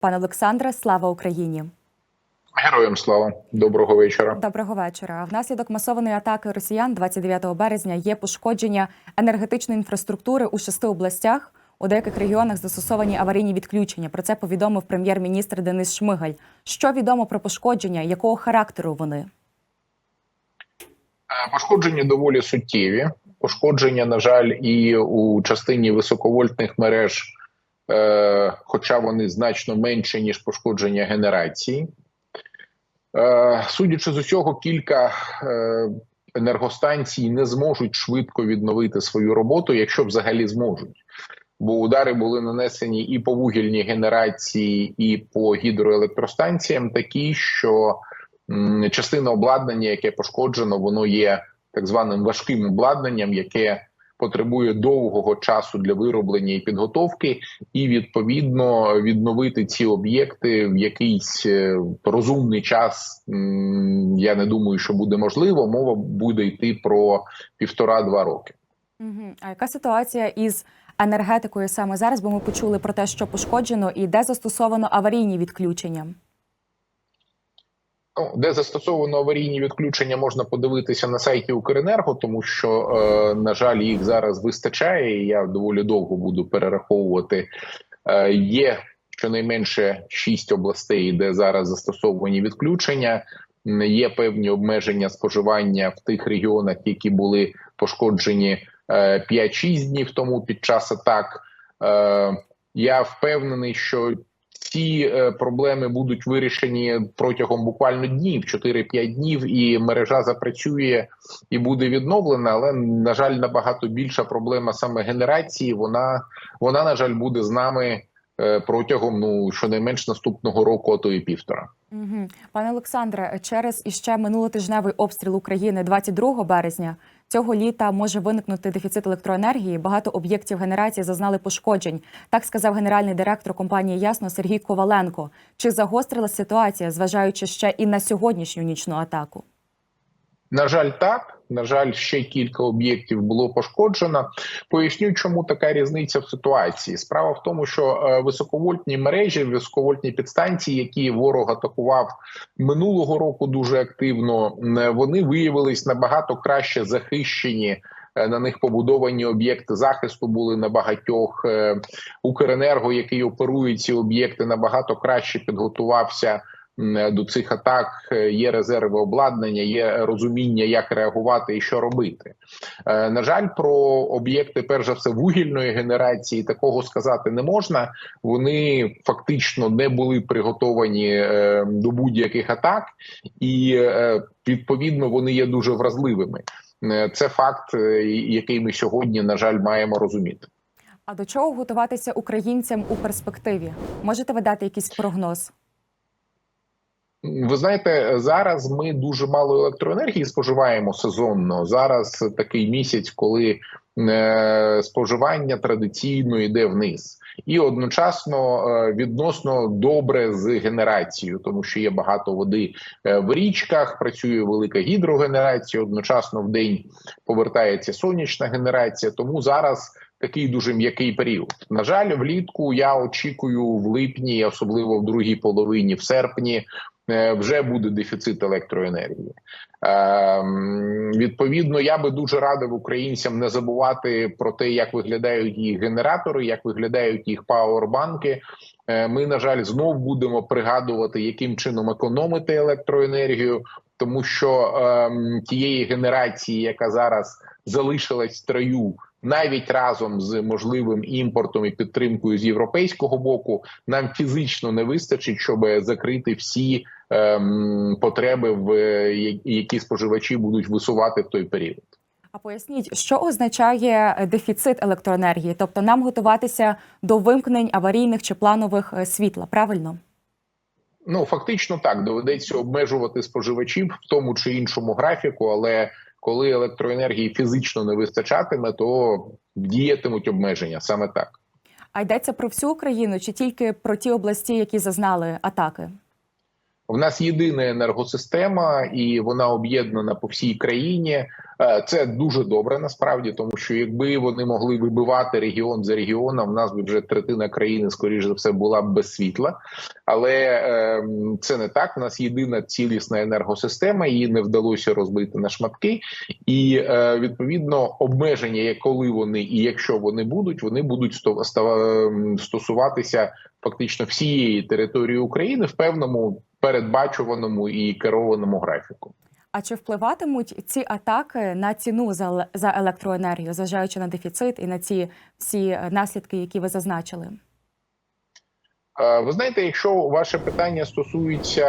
Пане Олександре, слава Україні! Героям слава доброго вечора. Доброго вечора. Внаслідок масованої атаки росіян 29 березня є пошкодження енергетичної інфраструктури у шести областях. У деяких регіонах застосовані аварійні відключення. Про це повідомив прем'єр-міністр Денис Шмигаль. Що відомо про пошкодження? Якого характеру вони? Е, Пошкодження доволі суттєві. Пошкодження, на жаль, і у частині високовольтних мереж, е, хоча вони значно менші, ніж пошкодження генерації. Е, судячи з усього, кілька е, енергостанцій не зможуть швидко відновити свою роботу, якщо взагалі зможуть. Бо удари були нанесені і по вугільній генерації, і по гідроелектростанціям, такі, що частина обладнання, яке пошкоджено, воно є так званим важким обладнанням, яке потребує довгого часу для вироблення і підготовки, і відповідно відновити ці об'єкти в якийсь е, розумний час. Я не думаю, що буде можливо. Мова буде йти про півтора-два роки. А яка ситуація із енергетикою саме зараз? Бо ми почули про те, що пошкоджено і де застосовано аварійні відключення. Ну, де застосовано аварійні відключення, можна подивитися на сайті Укренерго, тому що, е, на жаль, їх зараз вистачає. і Я доволі довго буду перераховувати. Е, є щонайменше шість областей, де зараз застосовані відключення. Є певні обмеження споживання в тих регіонах, які були пошкоджені е, 5-6 днів тому під час атак. Е, Я впевнений, що ці е, проблеми будуть вирішені протягом буквально днів, 4-5 днів, і мережа запрацює і буде відновлена. Але на жаль, набагато більша проблема саме генерації. Вона вона на жаль буде з нами е, протягом ну щонайменш наступного року, а то і півтора. Угу. Пане Олександре, через іще минулотижневий обстріл України 22 березня цього літа може виникнути дефіцит електроенергії. Багато об'єктів генерації зазнали пошкоджень. Так сказав генеральний директор компанії Ясно Сергій Коваленко. Чи загострилася ситуація, зважаючи ще і на сьогоднішню нічну атаку? На жаль, так. На жаль, ще кілька об'єктів було пошкоджено. Поясню, чому така різниця в ситуації. Справа в тому, що е, високовольтні мережі, високовольтні підстанції, які ворог атакував минулого року дуже активно, вони виявились набагато краще захищені. Е, На них побудовані об'єкти захисту були на багатьох. Е, Укренерго, який оперує ці об'єкти, набагато краще підготувався до цих атак. Е, Є резерви обладнання, є розуміння, як реагувати і що робити. Е, На жаль, про об'єкти, перш за все, вугільної генерації такого сказати не можна. Вони фактично не були приготовані е, до будь-яких атак, і е, відповідно вони є дуже вразливими. Е, Це факт, е, який ми сьогодні, на жаль, маємо розуміти. А до чого готуватися українцям у перспективі? Можете ви дати якийсь прогноз? Ви знаєте, зараз ми дуже мало електроенергії споживаємо сезонно. Зараз такий місяць, коли е, споживання традиційно йде вниз, і одночасно е, відносно добре з генерацією, тому що є багато води е, в річках, працює велика гідрогенерація. Одночасно в день повертається сонячна генерація. Тому зараз такий дуже м'який період. На жаль, влітку я очікую в липні, особливо в другій половині, в серпні. Е, Вже буде дефіцит електроенергії. Ем, відповідно, я би дуже радив українцям не забувати про те, як виглядають їх генератори, як виглядають їх пауербанки. Е, Ми, на жаль, знов будемо пригадувати, яким чином економити електроенергію, тому що ем, тієї генерації, яка зараз залишилась в строю, навіть разом з можливим імпортом і підтримкою з європейського боку, нам фізично не вистачить, щоб закрити всі потреби, в е, які споживачі будуть висувати в той період. А поясніть, що означає е, дефіцит електроенергії? Тобто нам готуватися до вимкнень аварійних чи планових е, світла, правильно? Ну фактично так доведеться обмежувати споживачів в тому чи іншому графіку, але коли електроенергії фізично не вистачатиме, то діятимуть обмеження саме так. А йдеться про всю Україну чи тільки про ті області, які зазнали атаки? В нас єдина енергосистема, і вона об'єднана по всій країні. Е, Це дуже добре насправді, тому що якби вони могли вибивати регіон за регіоном, в нас би вже третина країни, скоріш за все, була б без світла. Але е, це не так. У нас єдина цілісна енергосистема, її не вдалося розбити на шматки, і е, відповідно обмеження, як коли вони і якщо вони будуть, вони будуть ем, стосуватися фактично всієї території України в певному передбачуваному і керованому графіку. А чи впливатимуть ці атаки на ціну за електроенергію, зважаючи на дефіцит і на ці всі е, наслідки, які ви зазначили? Е, Ви знаєте, якщо ваше питання стосується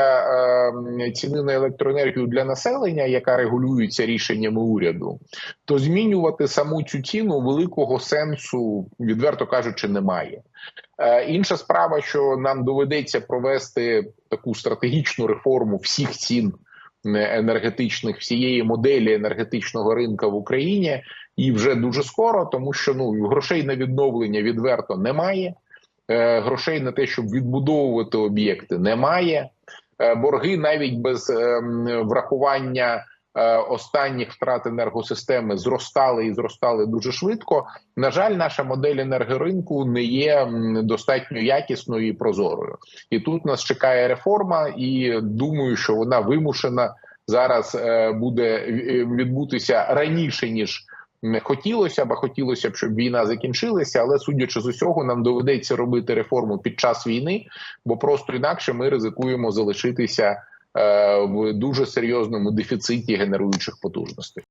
е, ціни на електроенергію для населення, яка регулюється рішеннями уряду, то змінювати саму цю ціну великого сенсу, відверто кажучи, немає. Е, Інша справа, що нам доведеться провести таку стратегічну реформу всіх цін енергетичних, всієї моделі енергетичного ринка в Україні, і вже дуже скоро, тому що ну грошей на відновлення відверто немає. Е, грошей на те, щоб відбудовувати об'єкти, немає. Е, Борги навіть без е, врахування останніх втрат енергосистеми зростали і зростали дуже швидко. На жаль, наша модель енергоринку не є достатньо якісною і прозорою. І тут нас чекає реформа, і думаю, що вона вимушена зараз буде відбутися раніше ніж не хотілося б, а хотілося б, щоб війна закінчилася, але судячи з усього, нам доведеться робити реформу під час війни, бо просто інакше ми ризикуємо залишитися е, в дуже серйозному дефіциті генеруючих потужностей.